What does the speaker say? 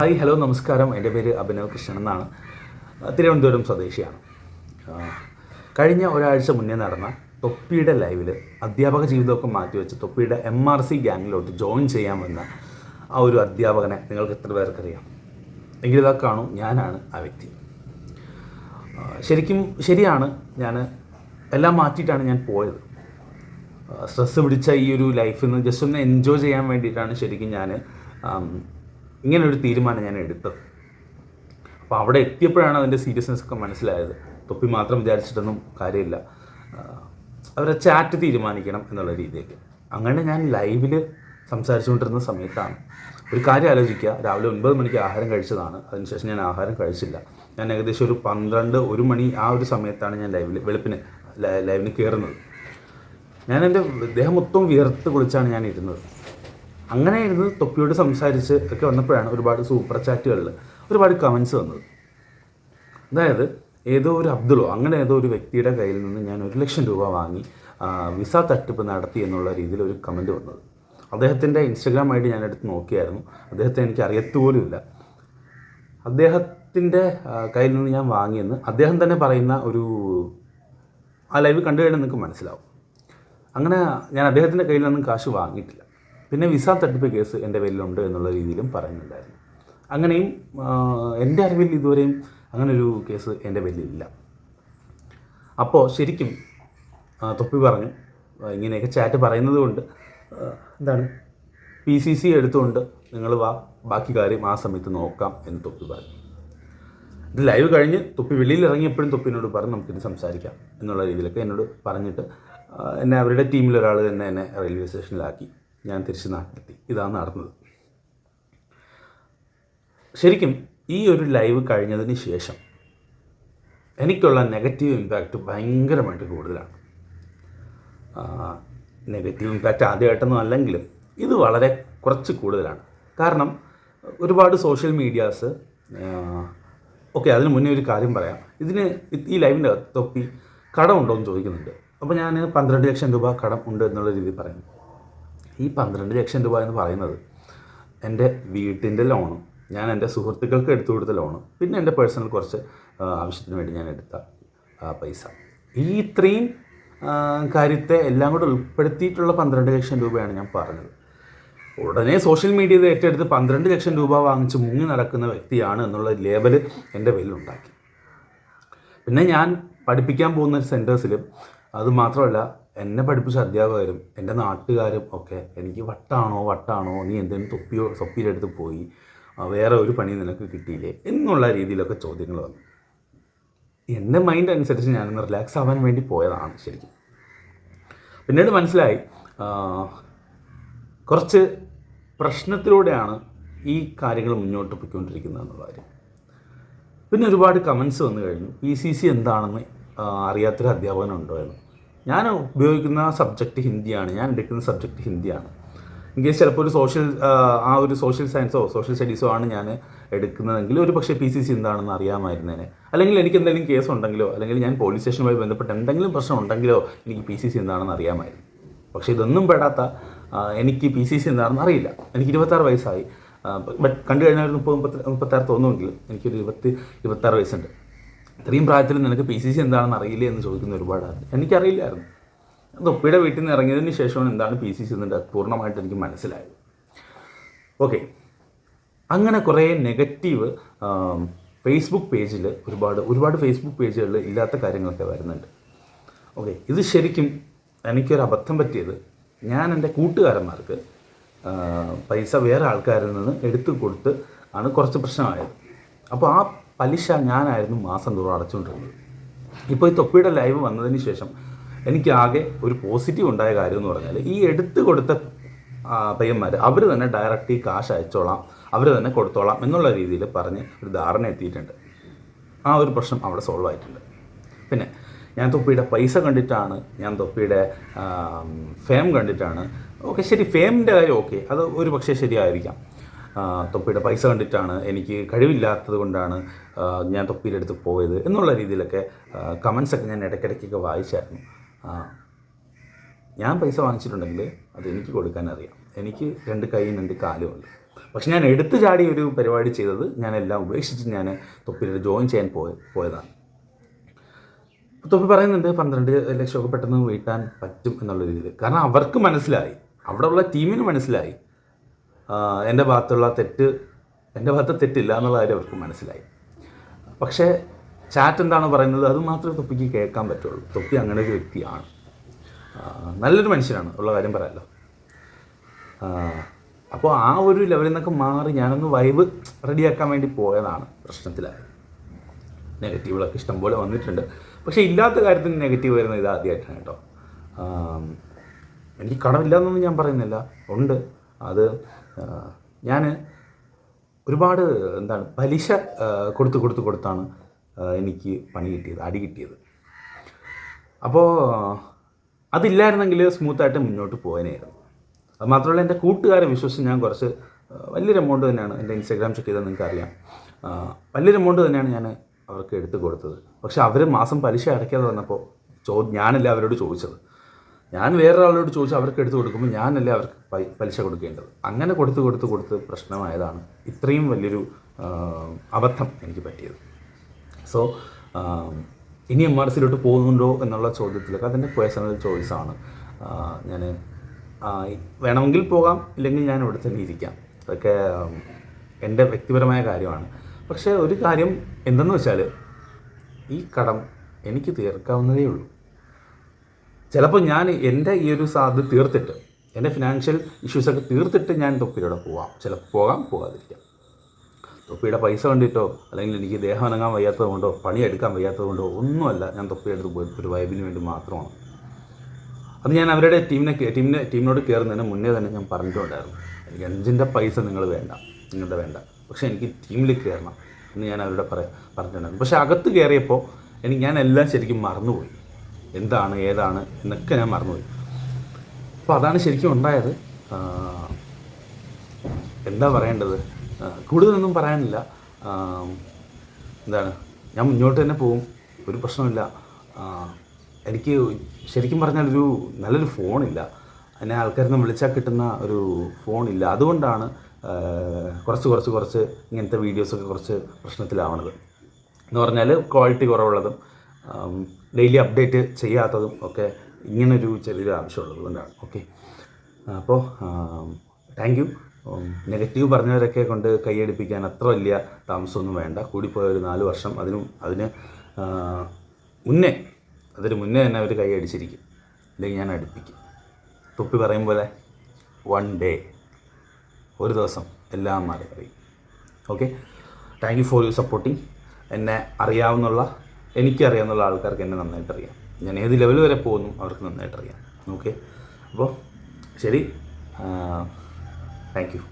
Hi hello നമസ്കാരം. എന്റെ പേര് അഭിനവ് കൃഷ്ണൻ എന്നാണ്. തിരുവനന്തപുരം സ്വദേശിയാണ്. കഴിഞ്ഞ ഒരാഴ്ച മുന്നേ നടന്ന തൊപ്പിയുടെ ലൈവിൽ അധ്യാപക ജീവിതമൊക്കെ മാറ്റിവെച്ച് തൊപ്പിയുടെ എം ആർ സി ഗ്യാങ്ങിലോട്ട് ജോയിൻ ചെയ്യാമെന്ന ആ ഒരു അധ്യാപകനെ നിങ്ങൾക്ക് എത്ര പേർക്കറിയാം? എങ്കിലിതാ കാണൂ ഞാനാണ് ആ വ്യക്തി. ശരിക്കും ശരിയാണ് ഞാൻ എല്ലാം മാറ്റിയിട്ടാണ് ഞാൻ പോയത്. സ്ട്രെസ് പിടിച്ച ഈ ഒരു ലൈഫിൽ നിന്ന് ജസ്റ്റ് ഒന്ന് എൻജോയ് ചെയ്യാൻ വേണ്ടിയിട്ടാണ് ശരിക്കും ഞാൻ ഇങ്ങനൊരു തീരുമാനം ഞാൻ എടുത്തത്. അപ്പോൾ അവിടെ എത്തിയപ്പോഴാണ് അതിന്റെ സീരിയസ്നെസ് ഒക്കെ മനസ്സിലായത്. തൊപ്പി മാത്രം വിചാരിച്ചിട്ടൊന്നും കാര്യമില്ല. അവരെ ചാറ്റ് തീരുമാനിക്കണം എന്നുള്ള രീതിയൊക്കെ അങ്ങനെ ഞാൻ ലൈവിൽ സംസാരിച്ചുകൊണ്ടിരുന്ന സമയത്താണ്. ഒരു കാര്യം ആലോചിക്കുക. രാവിലെ ഒൻപത് മണിക്ക് ആഹാരം കഴിച്ചതാണ്. അതിനുശേഷം ഞാൻ ആഹാരം കഴിച്ചില്ല. ഞാൻ ഏകദേശം ഒരു പന്ത്രണ്ട് ഒരു മണി ആ ഒരു സമയത്താണ് ഞാൻ ലൈവിൽ വെളുപ്പിന് ലൈവിന് കയറുന്നത് ഞാൻ എന്റെ ദേഹം മൊത്തം വിയർത്ത് കുളിച്ചാണ് ഞാൻ ഇരുന്നത്. അങ്ങനെ ഇരുന്ന് തൊപ്പിയോട് സംസാരിച്ച് ഒക്കെ വന്നപ്പോഴാണ് ഒരുപാട് സൂപ്പർ ചാറ്റുകളിൽ ഒരുപാട് കമൻസ് വന്നത്. അതായത് ഏതോ ഒരു അബ്ദുളോ അങ്ങനെ ഏതോ ഒരു വ്യക്തിയുടെ കയ്യിൽ നിന്ന് ഞാൻ ഒരു ലക്ഷം രൂപ വാങ്ങി വിസ തട്ടിപ്പ് നടത്തി എന്നുള്ള രീതിയിൽ ഒരു കമന്റ് വന്നത്. അദ്ദേഹത്തിന്റെ ഇൻസ്റ്റഗ്രാം ഐ ഡി ഞാൻ എടുത്ത് നോക്കിയായിരുന്നു. അദ്ദേഹത്തെ എനിക്ക് അറിയത്തുപോലുമില്ല. അദ്ദേഹത്തിന്റെ കയ്യിൽ നിന്ന് ഞാൻ വാങ്ങിയെന്ന് അദ്ദേഹം തന്നെ പറയുന്ന ഒരു ആ ലൈവ് കണ്ടു കഴിഞ്ഞാൽ നിങ്ങൾക്ക് മനസ്സിലാവും. അങ്ങനെ ഞാൻ അദ്ദേഹത്തിന്റെ കയ്യിൽ നിന്നും കാശ് വാങ്ങിയിട്ടില്ല. പിന്നെ വിസ തട്ടിപ്പ് കേസ് എന്റെ പേരിലുണ്ട് എന്നുള്ള രീതിയിലും പറയുന്നുണ്ടായിരുന്നു. അങ്ങനെയും എന്റെ അറിവിൽ ഇതുവരെയും അങ്ങനൊരു കേസ് എന്റെ പേരിലില്ല അപ്പോൾ ശരിക്കും തൊപ്പി പറഞ്ഞു. ഇങ്ങനെയൊക്കെ ചാറ്റ് പറയുന്നത് കൊണ്ട് എന്താണ് പി സി സി എടുത്തുകൊണ്ട് നിങ്ങൾ വാ ബാക്കി കാര്യം ആ സമയത്ത് നോക്കാം എന്ന് തൊപ്പി പറഞ്ഞു. ഇത് ലൈവ് കഴിഞ്ഞ് തൊപ്പി വെളിയിൽ ഇറങ്ങിയപ്പോഴും തൊപ്പിനോട് പറഞ്ഞ് നമുക്കിത് സംസാരിക്കാം എന്നുള്ള രീതിയിലൊക്കെ എന്നോട് പറഞ്ഞിട്ട് എന്നെ അവരുടെ ടീമിലൊരാൾ തന്നെ എന്നെ റെയിൽവേ സ്റ്റേഷനിലാക്കി ഞാൻ തിരിച്ച് നാട്ടിലെത്തി ഇതാണ് നടന്നത്. ശരിക്കും ഈ ഒരു ലൈവ് കഴിഞ്ഞതിന് ശേഷം എനിക്കുള്ള നെഗറ്റീവ് ഇമ്പാക്റ്റ് ഭയങ്കരമായിട്ട് കൂടുതലാണ്. നെഗറ്റീവ് ഇമ്പാക്റ്റ് ആദ്യമായിട്ടൊന്നും അല്ലെങ്കിലും ഇത് വളരെ കുറച്ച് കൂടുതലാണ്. കാരണം ഒരുപാട് സോഷ്യൽ മീഡിയാസ് ഓക്കെ അതിന് മുന്നേ ഒരു കാര്യം പറയാം. ഇതിന് ഈ ലൈവിന്റെ തൊപ്പി കടമുണ്ടോ എന്ന് ചോദിക്കുന്നുണ്ട്. അപ്പോൾ ഞാൻ പന്ത്രണ്ട് ലക്ഷം രൂപ കടം ഉണ്ട് എന്നുള്ള രീതിയിൽ പറയുന്നു. ഈ പന്ത്രണ്ട് ലക്ഷം രൂപ എന്ന് പറയുന്നത് എന്റെ വീട്ടിന്റെ ലോണും. ഞാൻ എന്റെ സുഹൃത്തുക്കൾക്ക് എടുത്തു കൊടുത്ത ലോണും. പിന്നെ എന്റെ പേഴ്സണൽ കുറച്ച് ആവശ്യത്തിന് വേണ്ടി ഞാൻ എടുത്ത പൈസ. ഈ ഇത്രയും കാര്യത്തെ എല്ലാം കൂടെ ഉൾപ്പെടുത്തിയിട്ടുള്ള പന്ത്രണ്ട് ലക്ഷം രൂപയാണ് ഞാൻ പറഞ്ഞത്. ഉടനെ സോഷ്യൽ മീഡിയയിൽ ഏറ്റെടുത്ത് പന്ത്രണ്ട് ലക്ഷം രൂപ വാങ്ങിച്ച് മുങ്ങി നടക്കുന്ന വ്യക്തിയാണ് എന്നുള്ള ലേബൽ എന്റെ പേരിലുണ്ടാക്കി പിന്നെ ഞാൻ പഠിപ്പിക്കാൻ പോകുന്ന സെന്റേഴ്സിലും അത് മാത്രമല്ല എന്നെ പഠിപ്പിച്ച അധ്യാപകരും എന്റെ നാട്ടുകാരും ഒക്കെ എനിക്ക് വട്ടാണോ വട്ടാണോ നീ എന്തെങ്കിലും തൊപ്പിയോ തൊപ്പിയിലെടുത്ത് പോയി വേറെ ഒരു പണി നിനക്ക് കിട്ടിയില്ലേ എന്നുള്ള രീതിയിലൊക്കെ ചോദ്യങ്ങൾ വന്നു. എന്റെ മൈൻഡ് അനുസരിച്ച് ഞാനൊന്ന് റിലാക്സ് ആവാൻ വേണ്ടി പോയതാണ് ശരിക്കും. പിന്നീട് മനസ്സിലായി കുറച്ച് പ്രശ്നത്തിലൂടെയാണ് ഈ കാര്യങ്ങൾ മുന്നോട്ട് പോയിക്കൊണ്ടിരിക്കുന്നത് എന്നുള്ള കാര്യം. പിന്നെ ഒരുപാട് കമൻസ് വന്നു കഴിഞ്ഞു. പി സി സി എന്താണെന്ന് അറിയാത്തൊരു അധ്യാപകനുണ്ടോ എന്ന്. ഞാൻ ഉപയോഗിക്കുന്ന സബ്ജക്റ്റ് ഹിന്ദിയാണ്. ഞാൻ എടുക്കുന്ന സബ്ജക്റ്റ് ഹിന്ദിയാണ്. ഇൻ കേസ് ചിലപ്പോൾ ഒരു സോഷ്യൽ ആ ഒരു സോഷ്യൽ സയൻസോ സോഷ്യൽ സ്റ്റഡീസോ ആണ് ഞാൻ എടുക്കുന്നതെങ്കിൽ ഒരു പക്ഷേ പി സി സി എന്താണെന്ന് അറിയാമായിരുന്നേനെ. അല്ലെങ്കിൽ എനിക്ക് എന്തെങ്കിലും കേസ് ഉണ്ടെങ്കിലോ അല്ലെങ്കിൽ ഞാൻ പോലീസ് സ്റ്റേഷനുമായി ബന്ധപ്പെട്ട് എന്തെങ്കിലും പ്രശ്നം ഉണ്ടെങ്കിലോ എനിക്ക് പി സി സി എന്താണെന്ന് അറിയാമായിരുന്നു. പക്ഷേ ഇതൊന്നും പെടാത്ത എനിക്ക് പി സി സി എന്താണെന്ന് അറിയില്ല. എനിക്ക് ഇരുപത്താറ് വയസ്സായി. ബട്ട് കണ്ടു കഴിഞ്ഞാൽ മുപ്പത് മുപ്പത്തി മുപ്പത്താറ് തോന്നുമെങ്കിലും എനിക്കൊരു ഇരുപത്തി ഇരുപത്താറ് വയസ്സുണ്ട്. ഇത്രയും പ്രായത്തിൽ നിനക്ക് പി സി സി എന്താണെന്ന് അറിയില്ലേ എന്ന് ചോദിക്കുന്ന ഒരുപാട് ആൾ എനിക്കറിയില്ലായിരുന്നു. തൊപ്പിയുടെ വീട്ടിൽ നിന്ന് ഇറങ്ങിയതിന് ശേഷമാണ് എന്താണ് പി സി സി എന്നുണ്ട് പൂർണമായിട്ട് എനിക്ക് മനസ്സിലായത്. ഓക്കെ അങ്ങനെ കുറേ നെഗറ്റീവ് ഫേസ്ബുക്ക് പേജിൽ ഒരുപാട് ഒരുപാട് ഫേസ്ബുക്ക് പേജുകളിൽ ഇല്ലാത്ത കാര്യങ്ങളൊക്കെ വരുന്നുണ്ട്. ഓക്കെ ഇത് ശരിക്കും എനിക്കൊരു അബദ്ധം പറ്റിയത് ഞാൻ എന്റെ കൂട്ടുകാരന്മാർക്ക് പൈസ വേറെ ആൾക്കാരിൽ നിന്ന് എടുത്തു കൊടുത്ത് ആണ് കുറച്ച് പ്രശ്നമായത്. അപ്പോൾ ആ പലിശ ഞാനായിരുന്നു മാസം തോറും അടച്ചുകൊണ്ടിരുന്നത്. ഇപ്പോൾ ഈ തൊപ്പിയുടെ ലൈവ് വന്നതിന് ശേഷം എനിക്ക് ആകെ ഒരു പോസിറ്റീവ് ഉണ്ടായ കാര്യം എന്ന് പറഞ്ഞാൽ ഈ എടുത്തു കൊടുത്ത പയ്യന്മാർ അവർ തന്നെ ഡയറക്റ്റ് ഈ കാശ് അയച്ചോളാം അവർ തന്നെ കൊടുത്തോളാം എന്നുള്ള രീതിയിൽ പറഞ്ഞ് ഒരു ധാരണ എത്തിയിട്ടുണ്ട്. ആ ഒരു പ്രശ്നം അവിടെ സോൾവ് ആയിട്ടുണ്ട്. പിന്നെ ഞാൻ തൊപ്പിയുടെ പൈസ കണ്ടിട്ടാണ് ഞാൻ തൊപ്പിയുടെ ഫേം കണ്ടിട്ടാണ്. ഓക്കെ ശരി ഫേമിന്റെ കാര്യം ഓക്കെ അത് ഒരു പക്ഷേ ശരിയായിരിക്കാം. തൊപ്പിയുടെ പൈസ കണ്ടിട്ടാണ് എനിക്ക് കഴിവില്ലാത്തത് കൊണ്ടാണ് ഞാൻ തൊപ്പിയുടെ അടുത്ത് പോയത് എന്നുള്ള രീതിയിലൊക്കെ കമൻസൊക്കെ ഞാൻ ഇടയ്ക്കിടയ്ക്കൊക്കെ വായിച്ചായിരുന്നു. ഞാൻ പൈസ വാങ്ങിച്ചിട്ടുണ്ടെങ്കിൽ അത് എനിക്ക് കൊടുക്കാൻ അറിയാം. എനിക്ക് രണ്ട് കൈയും രണ്ട് കാലുമുണ്ട് പക്ഷെ ഞാൻ എടുത്തു ചാടി ഒരു പരിപാടി ചെയ്തത് ഞാൻ എല്ലാം ഉപേക്ഷിച്ച് ഞാൻ തൊപ്പിയിൽ ജോയിൻ ചെയ്യാൻ പോയ പോയതാണ്. തൊപ്പി പറയുന്നുണ്ട് പന്ത്രണ്ട് ലക്ഷമൊക്കെ പെട്ടെന്ന് വീട്ടാൻ പറ്റും എന്നുള്ള രീതിയിൽ. കാരണം അവർക്ക് മനസ്സിലായി. അവിടെ ഉള്ള ടീമിന് മനസ്സിലായി. എന്റെ ഭാഗത്തുള്ള തെറ്റ് എന്റെ ഭാഗത്ത് തെറ്റില്ല എന്നുള്ള കാര്യം അവർക്ക് മനസ്സിലായി. പക്ഷേ ചാറ്റ് എന്താണ് പറയുന്നത്? അത് മാത്രമേ തൊപ്പിക്ക് കേൾക്കാൻ പറ്റുള്ളൂ. തൊപ്പി അങ്ങനെ ഒരു വ്യക്തിയാണ്. നല്ലൊരു മനുഷ്യനാണ്. ഉള്ള കാര്യം പറയാമല്ലോ അപ്പോൾ ആ ഒരു ലെവലിൽ നിന്നൊക്കെ മാറി ഞാനൊന്ന് വൈബ് റെഡിയാക്കാൻ വേണ്ടി പോയതാണ് പ്രശ്നത്തിലായത് നെഗറ്റീവുകളൊക്കെ ഇഷ്ടംപോലെ വന്നിട്ടുണ്ട്. പക്ഷേ ഇല്ലാത്ത കാര്യത്തിന് നെഗറ്റീവ് വരുന്നത് ഇത് ആദ്യമായിട്ടാണ് കേട്ടോ. എനിക്ക് കടമില്ല എന്നൊന്നും ഞാൻ പറയുന്നില്ല. ഉണ്ട്. അത് ഞാൻ ഒരുപാട് എന്താണ് പലിശ കൊടുത്ത് കൊടുത്ത് കൊടുത്താണ് എനിക്ക് പണി കിട്ടിയത് അടി കിട്ടിയത്. അപ്പോൾ അതില്ലായിരുന്നെങ്കിൽ സ്മൂത്തായിട്ട് മുന്നോട്ട് പോകാനായിരുന്നു അത് മാത്രമല്ല എന്റെ കൂട്ടുകാരെ വിശ്വസിച്ച് ഞാൻ കുറച്ച് വലിയൊരു എമൗണ്ട് തന്നെയാണ് എന്റെ ഇൻസ്റ്റാഗ്രാം ചെക്ക് ചെയ്താൽ നിങ്ങൾക്ക് അറിയാം വലിയൊരു എമൗണ്ട് തന്നെയാണ് ഞാൻ അവർക്ക് എടുത്തു കൊടുത്തത്. പക്ഷേ അവർ മാസം പലിശ അടയ്ക്കാതെ വന്നപ്പോൾ ചോ ഞാനല്ല അവരോട് ചോദിച്ചത്. ഞാൻ വേറൊരാളോട് ചോദിച്ചു അവർക്ക് എടുത്തു കൊടുക്കുമ്പോൾ ഞാനല്ലേ അവർക്ക് പലിശ കൊടുക്കേണ്ടത്. അങ്ങനെ കൊടുത്ത് കൊടുത്ത് കൊടുത്ത് പ്രശ്നമായതാണ് ഇത്രയും വലിയൊരു അബദ്ധം എനിക്ക് പറ്റിയത്. സോ ഇനി എം ആർ സിയിലോട്ട് പോകുന്നുണ്ടോ എന്നുള്ള ചോദ്യത്തിലൊക്കെ അതിന്റെ പേഴ്സണൽ ചോയ്സാണ് ഞാൻ വേണമെങ്കിൽ പോകാം ഇല്ലെങ്കിൽ ഞാൻ ഇവിടെ തന്നെ ഇരിക്കാം. അതൊക്കെ എന്റെ വ്യക്തിപരമായ കാര്യമാണ്. പക്ഷേ ഒരു കാര്യം എന്തെന്ന് വെച്ചാൽ ഈ കടം എനിക്ക് തീർക്കാവുന്നതേ ഉള്ളൂ. ചിലപ്പോൾ ഞാൻ എന്റെ ഈ ഒരു സാധ്യത തീർത്തിട്ട് എന്റെ ഫിനാൻഷ്യൽ ഇഷ്യൂസൊക്കെ തീർത്തിട്ട് ഞാൻ തൊപ്പിയുടെ പോവാം. ചിലപ്പോൾ പോകാം പോകാതിരിക്കാം. തൊപ്പിയുടെ പൈസ കണ്ടിട്ടോ അല്ലെങ്കിൽ എനിക്ക് ദേഹം അനങ്ങാൻ വയ്യാത്തത് കൊണ്ടോ പണിയെടുക്കാൻ വയ്യാത്തത് കൊണ്ടോ ഒന്നുമല്ല ഞാൻ തൊപ്പിയെടുത്ത് പോയത് ഒരു വൈബിന് വേണ്ടി മാത്രമാണ്. അത് ഞാൻ അവരുടെ ടീമിനെ ടീമിനെ ടീമിനോട് കയറുന്നതിന് മുന്നേ തന്നെ ഞാൻ പറഞ്ഞിട്ടുണ്ടായിരുന്നു. എനിക്ക് അഞ്ചിന്റെ പൈസ നിങ്ങൾ വേണ്ട നിങ്ങളുടെ വേണ്ട. പക്ഷേ എനിക്ക് ടീമിൽ കയറണം എന്ന് ഞാൻ അവരോട് പറയാം പറഞ്ഞിട്ടുണ്ടായിരുന്നു. പക്ഷേ അകത്ത് കയറിയപ്പോൾ എനിക്ക് ഞാൻ എല്ലാം ശരിക്കും മറന്നുപോയി. എന്താണ് ഏതാണ് എന്നൊക്കെ ഞാൻ മറന്നുപോയി. അപ്പോൾ അതാണ് ശരിക്കും ഉണ്ടായത്. എന്താ പറയേണ്ടത്? കൂടുതലൊന്നും പറയാനില്ല. എന്താണ് ഞാൻ മുന്നോട്ട് തന്നെ പോവും ഒരു പ്രശ്നമില്ല എനിക്ക് ശരിക്കും പറഞ്ഞാൽ ഒരു നല്ലൊരു ഫോണില്ല. എന്നെ ആൾക്കാരൊന്നും വിളിച്ചാൽ കിട്ടുന്ന ഒരു ഫോണില്ല. അതുകൊണ്ടാണ് കുറച്ച് കുറച്ച് കുറച്ച് ഇങ്ങനത്തെ വീഡിയോസൊക്കെ കുറച്ച് പ്രശ്നത്തിലാവണത്. എന്ന് പറഞ്ഞാൽ ക്വാളിറ്റി കുറവുള്ളതും ഡെയിലി അപ്ഡേറ്റ് ചെയ്യാത്തതും ഒക്കെ ഇങ്ങനൊരു ചെറിയൊരു ആവശ്യമുള്ളത് കൊണ്ടാണ്. ഓക്കെ. അപ്പോൾ താങ്ക് യു. നെഗറ്റീവ് പറഞ്ഞവരൊക്കെ കൊണ്ട് കൈയടിപ്പിക്കാൻ അത്ര വലിയ താമസമൊന്നും വേണ്ട. കൂടിപ്പോയ ഒരു നാല് വർഷം അതിനും അതിന് മുന്നേ അതിന് മുന്നേ തന്നെ അവർ കൈയടിച്ചിരിക്കും. അല്ലെങ്കിൽ ഞാൻ അടുപ്പിക്കും. തൊപ്പി പറയും പോലെ വൺ ഡേ ഒരു ദിവസം എല്ലാം മാറി അറിയും okay. Thank you for you supporting. എന്നെ അറിയാവുന്നുള്ള എനിക്കറിയാവുന്ന ആൾക്കാർക്ക് എന്നെ നന്നായിട്ട് അറിയാം ഞാൻ ഏത് ലെവൽ വരെ പോകുന്നു അവർക്ക് നന്നായിട്ട് അറിയാം ഓക്കെ അപ്പോൾ ശരി താങ്ക് യു